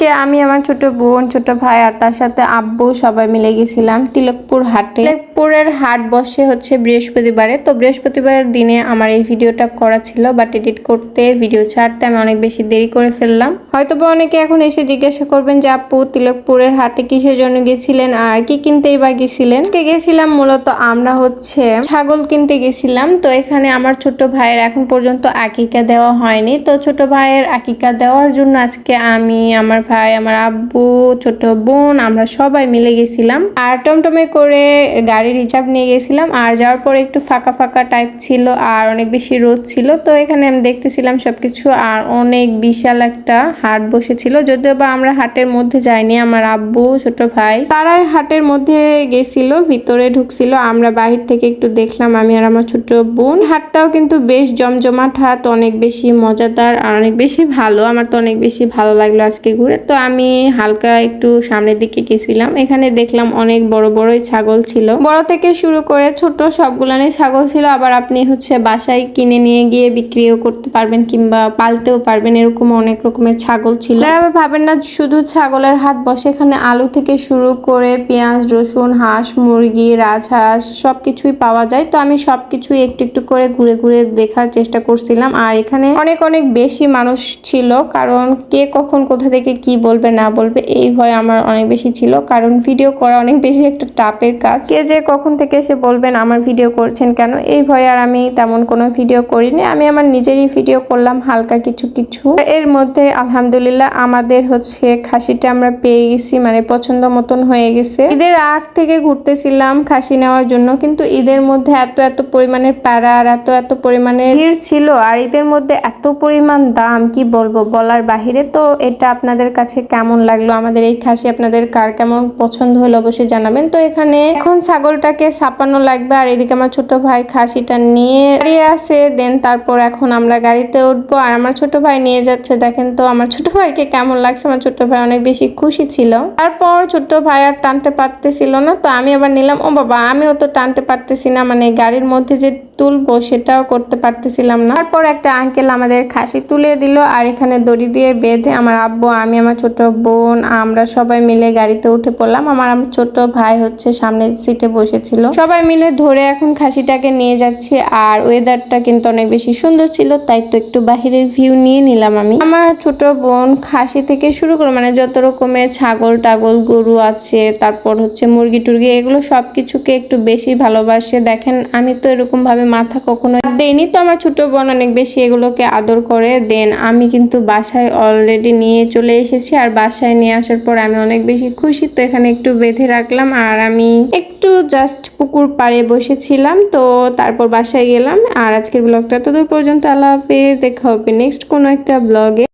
আজকে আমি আমার ছোট বোন, ছোট ভাই আর তার সাথে আব্বু সবাই মিলে গেছিলাম তিলকপুর হাটে। তিলকপুরের হাট বসে হচ্ছে বৃহস্পতিবারে। তো বৃহস্পতিবারের দিনে আমার এই ভিডিওটা করা ছিল বাট এডিট করতে ভিডিও ছাড়তে আমি অনেক বেশি দেরি করে ফেললাম। হয়তো বা অনেকে এখন এসে জিজ্ঞাসা করবেন যে, আপু, তিলকপুরের হাটে কিসের জন্য গেছিলেন? আর কি কিনতেই বা গেছিলেন? আজকে গেছিলাম মূলত আমরা হচ্ছে ছাগল কিনতে গেছিলাম। তো এখানে আমার ছোট ভাইয়ের এখন পর্যন্ত আকিকা দেওয়া হয়নি। তো ছোট ভাইয়ের আকিকা দেওয়ার জন্য আজকে আমি আমার ভাই, আমার আব্বু, ছোট বোন, আমরা সবাই মিলে গেছিলাম। আর টমটমে করে গাড়ি রিজার্ভ নিয়ে গেছিলাম। আর যাওয়ার পরে একটু ফাঁকা ফাঁকা টাইপ ছিল আর অনেক বেশি রোদ ছিল। তো এখানে আমি দেখতেছিলাম সবকিছু আর অনেক বিশাল একটা হাট বসেছিল। যদিও বা আমরা হাটের মধ্যে যাইনি, আমার আব্বু, ছোট ভাই, তারাই হাটের মধ্যে গেছিল, ভিতরে ঢুকছিল। আমরা বাহির থেকে একটু দেখলাম আমি আর আমার ছোট বোন। হাটটাও কিন্তু বেশ জমজমাট হাট, অনেক বেশি মজাদার আর অনেক বেশি ভালো। আমার তো অনেক বেশি ভালো লাগল আজকে ঘুরে। তো আমি হালকা একটু সামনের দিকে গেছিলাম। এখানে দেখলাম অনেক বড় বড়ই ছাগল ছিল। বড় থেকে শুরু করে ছোট সবগুলানে ছাগল ছিল। আবার আপনি হচ্ছে বাসায় কিনে নিয়ে গিয়ে বিক্রিও করতে পারবেন কিংবা পালতেও পারবেন। এরকম অনেক রকমের ছাগল ছিল। আবার ভাবেন না, শুধু ছাগলের হাট বসে। এখানে আলু থেকে শুরু করে পেঁয়াজ, রসুন, হাঁস, মুরগি, রাজহাঁস সবকিছুই পাওয়া যায়। তো আমি সবকিছুই একটু একটু করে ঘুরে ঘুরে দেখার চেষ্টা করছিলাম। আর এখানে অনেক অনেক বেশি মানুষ ছিল। কারণ কে কখন কোথা থেকে কি বলবে, না বলবে, এই ভয় আমার অনেক বেশি ছিল। কারণ ভিডিও করা অনেক বেশি একটা টাপের কাজ। কে যে কখন থেকে এসে বলবেন, আমার ভিডিও করছেন কেন? এই ভয়ে আর আমি তেমন কোনো ভিডিও করিনি। আমি আমার নিজেরই ভিডিও করলাম, হালকা কিছু কিছু। এর মধ্যে আলহামদুলিল্লাহ আমাদের হচ্ছে খাসিটা আমরা পেয়ে গেছি মানে পছন্দ মতন হয়ে গেছে। ঈদের আগ থেকে ঘুরতেছিলাম খাসি নেওয়ার জন্য, কিন্তু ঈদের মধ্যে এত এত পরিমাণের প্যারা আর এত এত পরিমাণে ভিড় ছিল, আর ঈদের মধ্যে এত পরিমাণ দাম, কি বলব বলার বাহিরে। তো এটা আপনাদের কাছে কেমন লাগল? আমাদের এই খাসি আপনাদের কার কেমন পছন্দ হলো অবশ্যই জানাবেন। তো এখানে এখন ছাগলটাকে ছাপানো লাগবে আর এদিকে আমার ছোট ভাই খাসিটা নিয়ে দাঁড়িয়ে আছে। দেন তারপর এখন আমরা গাড়িতে উঠবো। আর আমার ছোট ভাই নিয়ে যাচ্ছে। দেখেন তো আমার ছোট ভাইকে কেমন লাগছে। আমার ছোট ভাই অনেক বেশি খুশি ছিল। তারপর ছোট ভাই আর টানতে পারতেছিল না। তো আমি আবার নিলাম। ও বাবা, আমিও তো টানতে পারতেছি না। মানে গাড়ির মধ্যে যে তুলবো সেটাও করতে পারতেছিলাম না। তারপর একটা আঙ্কেল আমাদের খাসি তুলে দিল। আর এখানে দড়ি দিয়ে বেঁধে আমার আব্বু, আমি আমার ছোট বোন, আমরা সবাই মিলে গাড়িতে উঠে পড়লাম। আমার আমার ছোট ভাই হচ্ছে সামনের সিটে বসেছিল। সবাই মিলে ধরে এখন খাসিটাকে নিয়ে যাচ্ছি আর ওয়েদারটা কিন্তু অনেক বেশি সুন্দর ছিল, তাই তো একটু বাহিরের ভিউ নিয়ে নিলাম আমি। আমার ছোট বোন খাসি থেকে শুরু করে মানে যত রকমের ছাগল টাগল, গরু আছে, তারপর হচ্ছে মুরগি টুরগি, এগুলো সব কিছুকে একটু বেশি ভালোবাসে। দেখেন, আমি তো এরকম ভাবে মাথা কখনো দেইনি, তো আমার ছোট বোন অনেক বেশি এগুলোকে আদর করে। দেন আমি কিন্তু বাসায় অলরেডি নিয়ে চলে এসেছি আর বাসায় নিয়ে আসার পর আমি অনেক বেশি খুশি। তো এখানে একটু বেঁধে রাখলাম আর আমি একটু জাস্ট পুকুর পাড়ে বসেছিলাম। তো তারপর বাসায় গেলাম আর আজকের ব্লগটা ততদূর পর্যন্ত। আল্লাহ হাফেজ। দেখা হবে নেক্সট কোনো একটা ব্লগে